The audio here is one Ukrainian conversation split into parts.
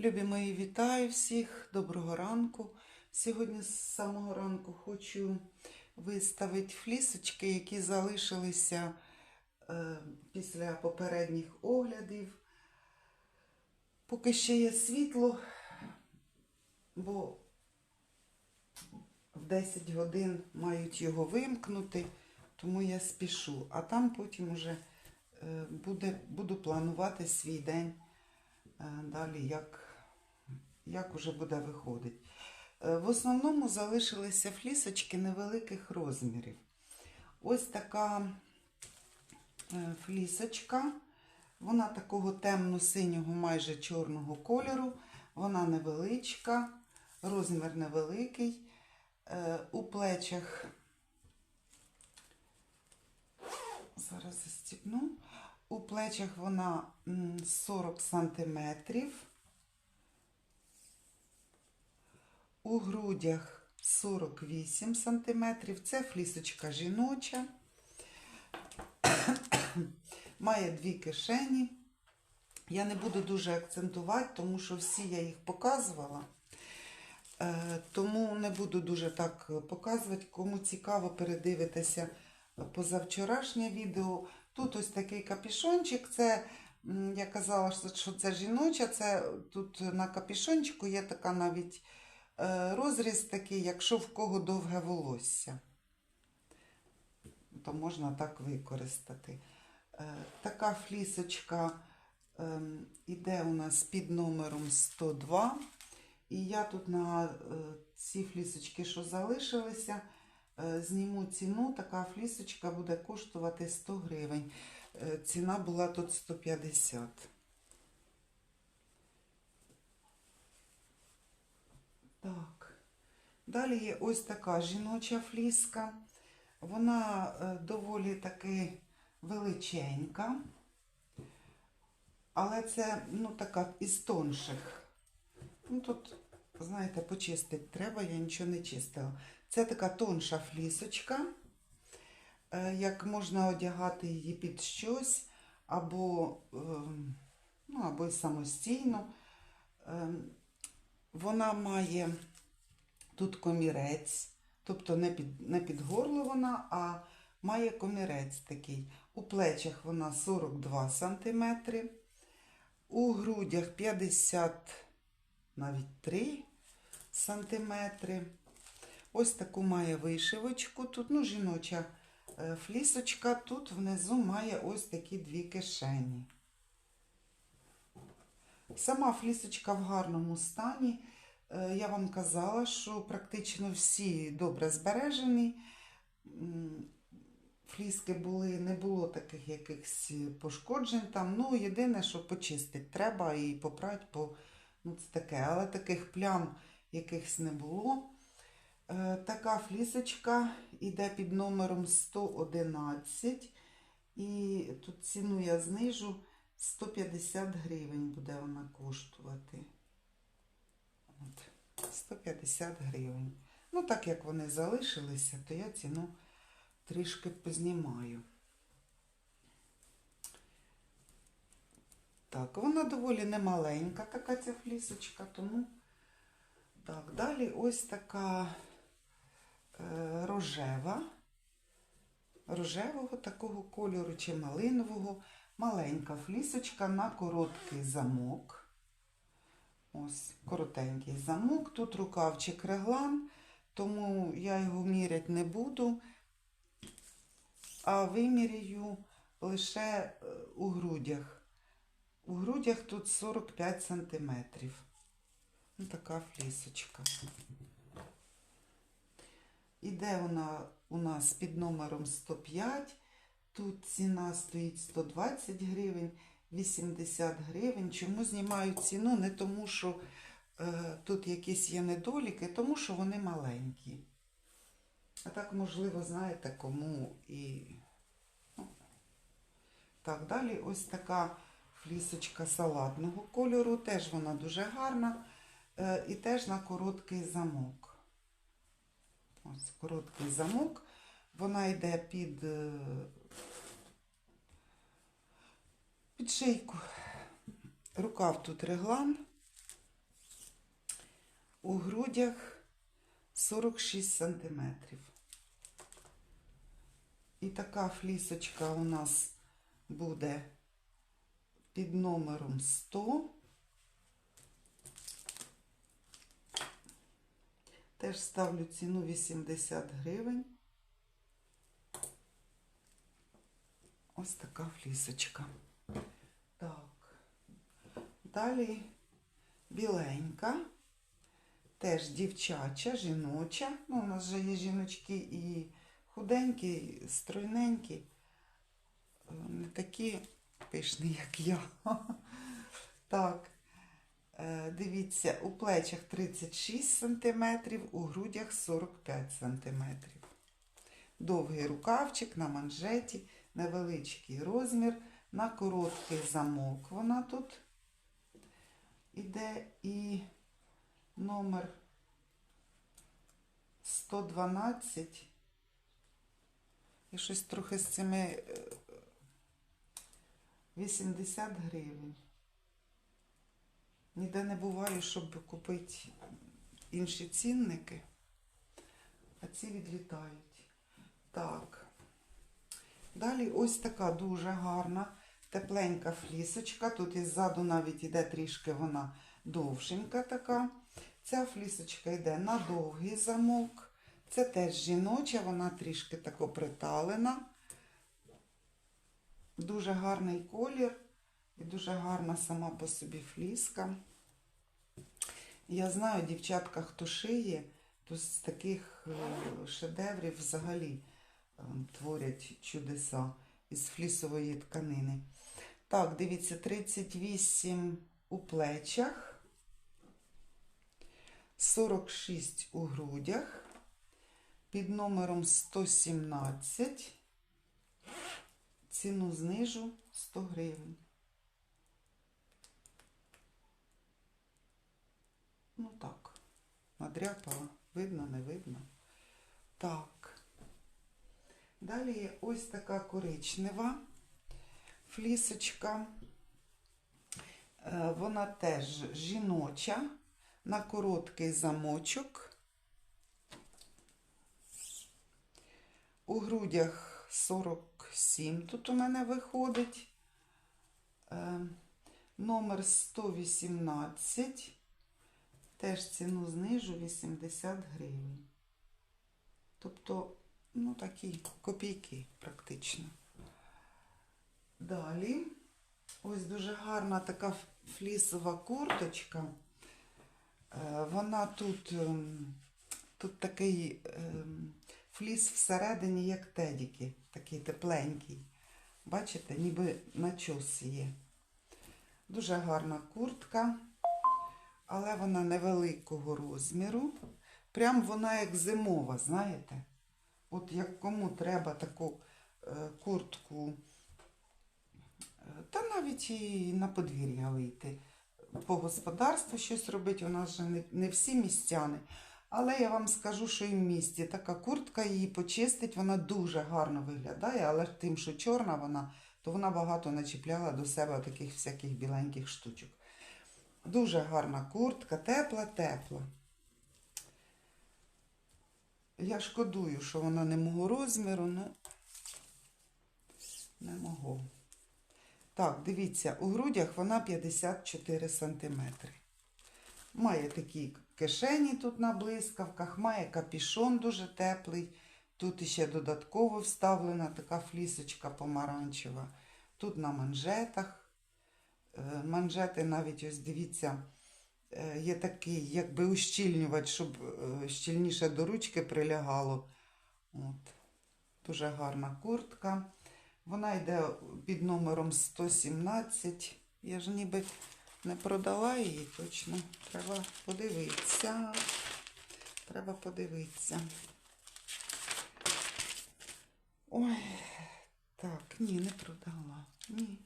Любі мої, вітаю всіх, доброго ранку. Сьогодні з самого ранку хочу виставити флісочки, які залишилися е, після попередніх оглядів. Поки ще є світло, бо в 10 годин мають його вимкнути, тому я спішу. А там потім уже е, буде, буду планувати свій день е, далі, як, як уже буде виходити. Е, В основному залишилися флісочки невеликих розмірів. Ось така е, флісочка. Вона такого темно-синього, майже чорного кольору. Вона невеличка, розмір невеликий. Е, У плечах зараз застібну. У плечах вона 40 сантиметрів. У грудях 48 сантиметрів. Це флісочка жіноча. Має дві кишені. Я не буду дуже акцентувати, тому що всі я їх показувала. Е, Тому не буду дуже так показувати. Кому цікаво, передивитися позавчорашнє відео. Тут ось такий капішончик. Це, я казала, що- це жіноча. Це тут на капішончику є така навіть розріз такий, якщо в кого довге волосся, то можна так використати. Е, Така флісочка ем, іде у нас під номером 102. І я тут на е, ці флісочки, що залишилися, е, зніму ціну. Така флісочка буде коштувати 100 гривень. Е, Ціна була тут 150. Так. Далі є ось така жіноча фліска. Вона е, доволі таки величенька, але це ну, така із тонших. Ну, тут, знаєте, почистити треба, я нічого не чистила. Це така тонша флісочка, е, як можна одягати її під щось, або, ем, ну, або самостійно. Вона має тут комірець, тобто не під, не під горло вона, а має комірець такий. У плечах вона 42 см, у грудях 50 навіть 3 сантиметри. Ось таку має вишивочку. Тут ну, жіноча е, флісочка, тут внизу має ось такі дві кишені. Сама флісочка в гарному стані. Е, Я вам казала, що практично всі добре збережені. Фліски були, не було таких якихось пошкоджень там. Ну, єдине, що почистити треба і попрати, бо ну, це таке, але таких плям якихось не було. Е, Така флісочка йде під номером 111. І тут ціну я знижу 150 гривень буде вона коштувати. От, 150 гривень. Ну, так як вони залишилися, то я ціну трішки познімаю. Так, вона доволі немаленька, така ця флісочка, тому так, далі ось така е, рожева, рожевого такого кольору чи малинового, маленька флісочка на короткий замок. Ось, коротенький замок. Тут рукавчик реглан, тому я його міряти не буду, а вимірюю лише е, у грудях. У грудях тут 45 сантиметрів. Ну, така флісочка. Іде вона у нас під номером 105. Тут ціна стоїть 120 гривень, 80 гривень. Чому знімаю ціну? Не тому, що е, тут якісь є недоліки, тому що вони маленькі. А так, можливо, знаєте, кому і. Ну. Так, далі ось така флісочка салатного кольору. Теж вона дуже гарна. Е, і теж на короткий замок. Ось короткий замок. Вона йде під, е, під шийку. Рукав тут реглан. у грудях 46 сантиметрів. І така флісочка у нас буде під номером 100. Теж ставлю ціну 80 гривень. Ось така флісочка. Так. Далі біленька. Теж дівчача, жіноча. Ну, у нас же є жіночки і худенькі, і стройненькі. Не такі пишні, як я. Так. Е, Дивіться, у плечах 36 см, у грудях 45 см. Довгий рукавчик на манжеті, невеличкий розмір, на короткий замок вона тут іде і номер 112. І щось трохи з цими е, 80 гривень. Ніде не буває, щоб купити інші цінники, а ці відлітають. Так. Далі ось така дуже гарна, тепленька флісочка. Тут іззаду навіть іде трішки вона довшенька така. Ця флісочка йде на довгий замок. Це теж жіноча, вона трішки тако приталена. Дуже гарний колір і дуже гарна сама по собі фліска. Я знаю, дівчатка, хто шиє, то з таких е, шедеврів взагалі е, творять чудеса із флісової тканини. Так, дивіться, 38 у плечах, 46 у грудях, під номером 117. Ціну знижу 100 гривень. Ну так, надряпала. Видно, не видно. Так. Далі є ось така коричнева флісочка. Е, Вона теж жіноча, на короткий замочок. У грудях 47 тут у мене виходить. Е, Номер 118. Теж ціну знижу 80 гривень. Тобто, ну такі копійки практично. Далі, ось дуже гарна така флісова курточка. Е, Вона тут, ем, тут такий ем, фліс всередині, як тедіки, такий тепленький. Бачите, ніби начос є. Дуже гарна куртка але вона невеликого розміру. Прям вона як зимова, знаєте? От як кому треба таку е, куртку, та навіть і на подвір'я вийти. По господарству щось робити, у нас же не, не всі містяни. Але я вам скажу, що і в місті така куртка її почистить, вона дуже гарно виглядає, але тим, що чорна вона, то вона багато начіпляла до себе таких всяких біленьких штучок. Дуже гарна куртка, тепла-тепла. Я шкодую, що вона не мого розміру, ну не мого. Так, дивіться, у грудях вона 54 см. Має такі кишені тут на блискавках, має капішон дуже теплий. Тут ще додатково вставлена така флісочка помаранчева. Тут на манжетах. Е, манжети навіть, ось дивіться, е, є такий, якби ущільнювач, щоб е, щільніше до ручки прилягало. От. Дуже гарна куртка. Вона йде під номером 117. Я ж ніби не продала її точно. Треба подивитися. Треба подивитися. Ой, так, ні, не продала. Ні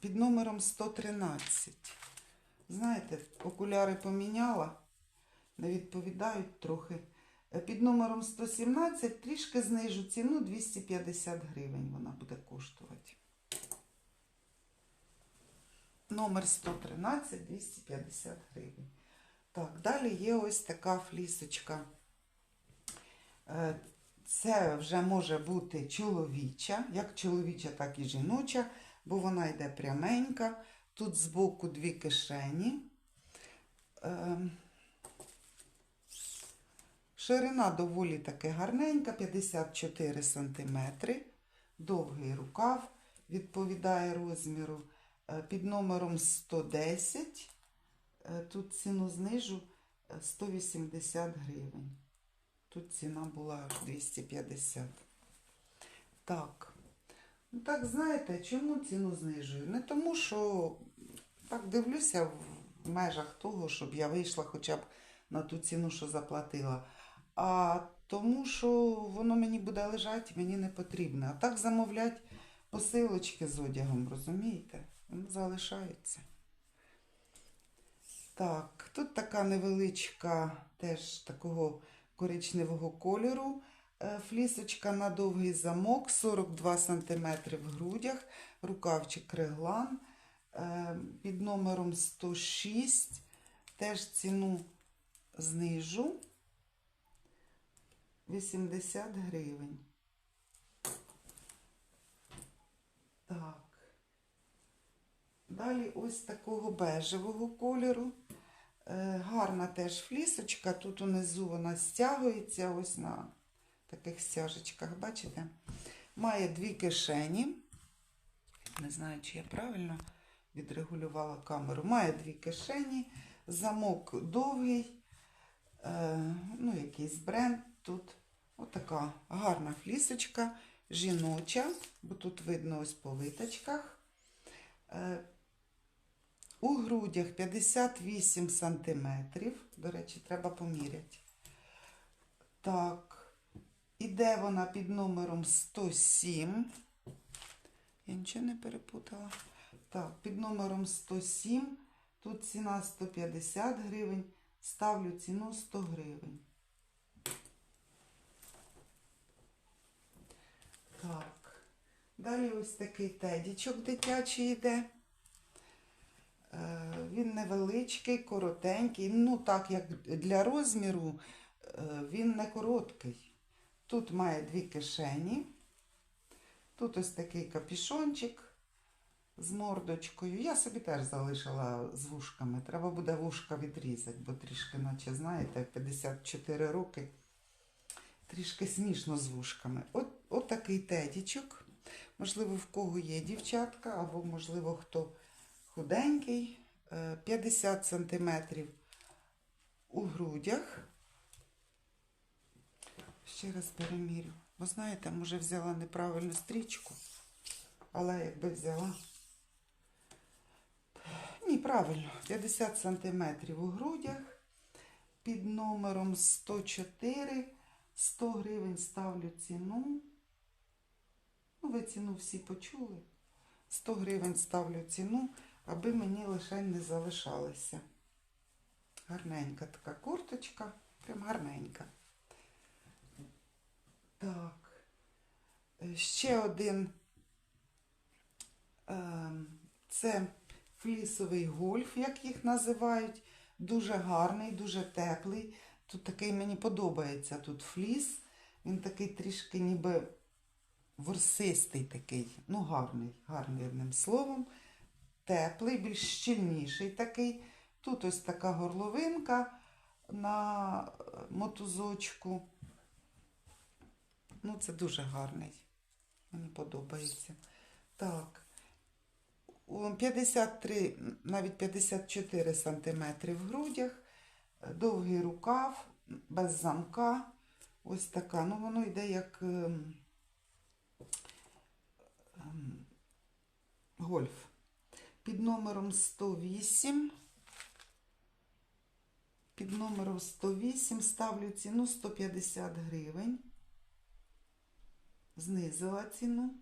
під номером 113. Знаєте, окуляри поміняла, не відповідають трохи. Під номером 117 трішки знижу ціну 250 гривень вона буде коштувати. Номер 113 250 гривень. Так, далі є ось така флісочка. Е, Це вже може бути чоловіча, як чоловіча, так і жіноча, бо вона йде пряменька. Тут збоку дві кишені. Ширина доволі таки гарненька, 54 см. Довгий рукав відповідає розміру. Е, Під номером 110. Е, Тут ціну знижу е, 180 гривень. Тут ціна була 250. Так. Ну так, знаєте, чому ціну знижую? Не тому, що так дивлюся в межах того, щоб я вийшла хоча б на ту ціну, що заплатила. А тому, що воно мені буде лежати, мені не потрібно. А так замовлять посилочки з одягом, розумієте? Воно залишається. Так, тут така невеличка, теж такого коричневого кольору. е, Флісочка на довгий замок, 42 см в грудях, рукавчик реглан е, під номером 106. Теж ціну знижу 80 гривень. Так. Далі ось такого бежевого кольору. Е, гарна теж флісочка. Тут унизу вона стягується ось на таких стяжечках, бачите? Має дві кишені. Не знаю, чи я правильно відрегулювала камеру. Має дві кишені, замок довгий, е, ну, якийсь бренд тут. Отака гарна флісочка, жіноча, бо тут видно ось по виточках. Е, у грудях 58 сантиметрів. До речі, треба поміряти. Так. Іде вона під номером 107. Я нічого не перепутала. Так, під номером 107. Тут ціна 150 гривень. Ставлю ціну 100 гривень. Так. Далі ось такий тедічок дитячий йде. Е, Він невеличкий, коротенький. Ну, так як для розміру, е, він не короткий. Тут має дві кишені. Тут ось такий капішончик з мордочкою. Я собі теж залишила з вушками. Треба буде вушка відрізати, бо трішки, наче, знаєте, 54 роки. Трішки смішно з вушками. От, от тедічок. Можливо, в кого є дівчатка, або, можливо, хто худенький, е, 50 сантиметрів у грудях. Ще раз перемірю. Бо знаєте, може взяла неправильну стрічку, але якби взяла. Ні, правильно, 50 сантиметрів у грудях. Під номером 104, 100 гривень ставлю ціну. Ви ціну всі почули. 100 гривень ставлю ціну, аби мені лише не залишалося. Гарненька така курточка, прям гарненька. Так. Е, Ще один. ем, Це флісовий гольф, як їх називають. Дуже гарний, дуже теплий. Тут такий мені подобається тут фліс. Він такий трішки ніби ворсистий такий. Ну, гарний, гарний одним словом. Теплий, більш щільніший такий. Тут ось така горловинка на е, мотузочку. Ну, це дуже гарний. Мені подобається. Так. 53, навіть 54 сантиметри в грудях. Довгий рукав, без замка. Ось така. Ну, воно йде як гольф. Під номером 108. Під номером 108 ставлю ціну 150 гривень. Знизила ціну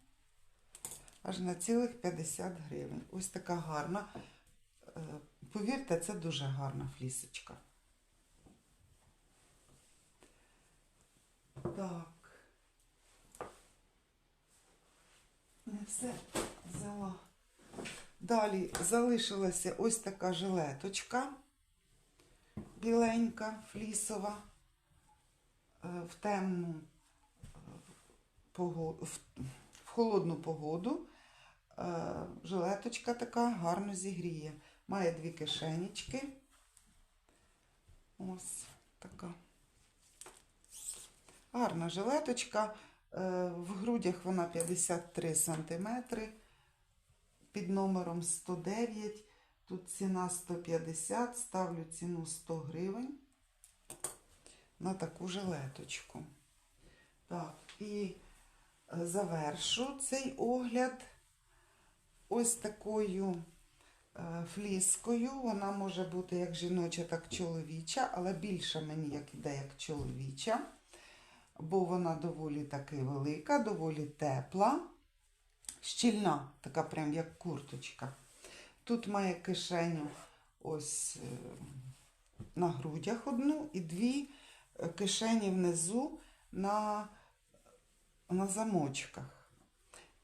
аж на цілих 50 гривень. Ось така гарна. Е, Повірте, це дуже гарна флісочка. Так. Не все взяла. Далі залишилася ось така жилеточка. біленька, флісова, е, в темну в, в холодну погоду. Е, Жилеточка така гарно зігріє. Має дві кишенечки. Ось така. Гарна жилеточка. Е, В грудях вона 53 см. Під номером 109. Тут ціна 150, ставлю ціну 100 гривень на таку жилеточку. Так, і е, завершу цей огляд ось такою е, фліскою. Вона може бути як жіноча, так і чоловіча, але більше мені як іде як чоловіча, бо вона доволі таки велика, доволі тепла, щільна, така прям як курточка. Тут має кишеню ось е, на грудях одну і дві е, кишені внизу на, на замочках.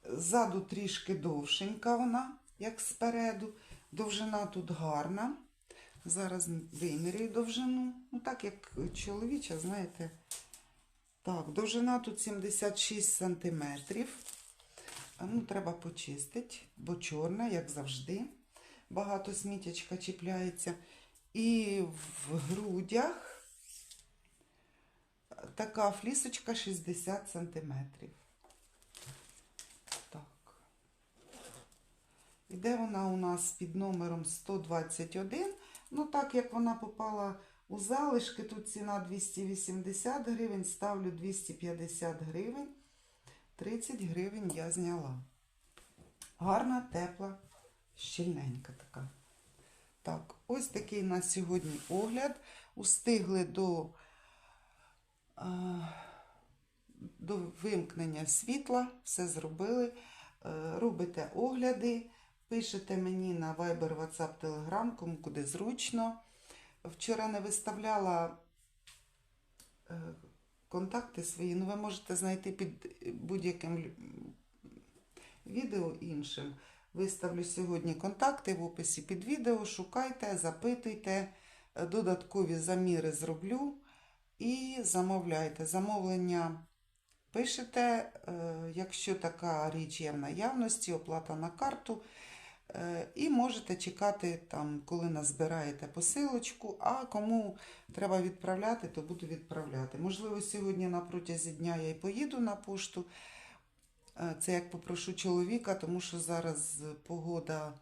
Ззаду трішки довшенька вона, як спереду. Довжина тут гарна. Зараз вимірюю довжину. Ну, так як чоловіча, знаєте. Так, довжина тут 76 сантиметрів. Ну, треба почистити, бо чорна, як завжди. Багато сміттячка чіпляється. І в грудях така флісочка 60 сантиметрів. Так. Іде вона у нас під номером 121. Ну, так як вона попала у залишки, тут ціна 280 гривень, ставлю 250 гривень. 30 гривень я зняла. Гарна, тепла, щільненька така. Так, ось такий у нас сьогодні огляд. Устигли до, до вимкнення світла, все зробили. Е, Робите огляди, пишете мені на Viber, WhatsApp, Telegram, кому куди зручно. Вчора не виставляла е, контакти свої, ну ви можете знайти під будь-яким відео іншим. Виставлю сьогодні контакти в описі під відео. Шукайте, запитуйте, додаткові заміри зроблю і замовляйте. Замовлення пишете, е, якщо така річ є в наявності, оплата на карту. Е, І можете чекати, там, коли назбираєте посилочку, а кому треба відправляти, то буду відправляти. Можливо, сьогодні на протязі дня я і поїду на пошту. Е, Це як попрошу чоловіка, тому що зараз погода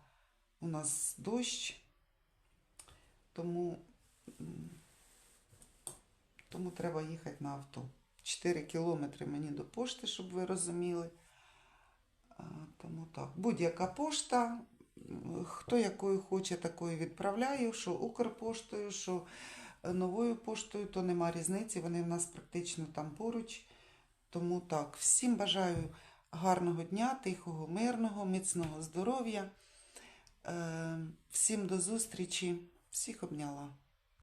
у нас дощ, тому, тому треба їхати на авто. 4 кілометри мені до пошти, щоб ви розуміли. Тому так. Будь-яка пошта, хто якою хоче, такою відправляю, що Укрпоштою, що е, новою поштою, то нема різниці. Вони в нас практично там поруч. Тому так, всім бажаю гарного дня, тихого, мирного, міцного здоров'я. Е, Всім до зустрічі. Всіх обняла.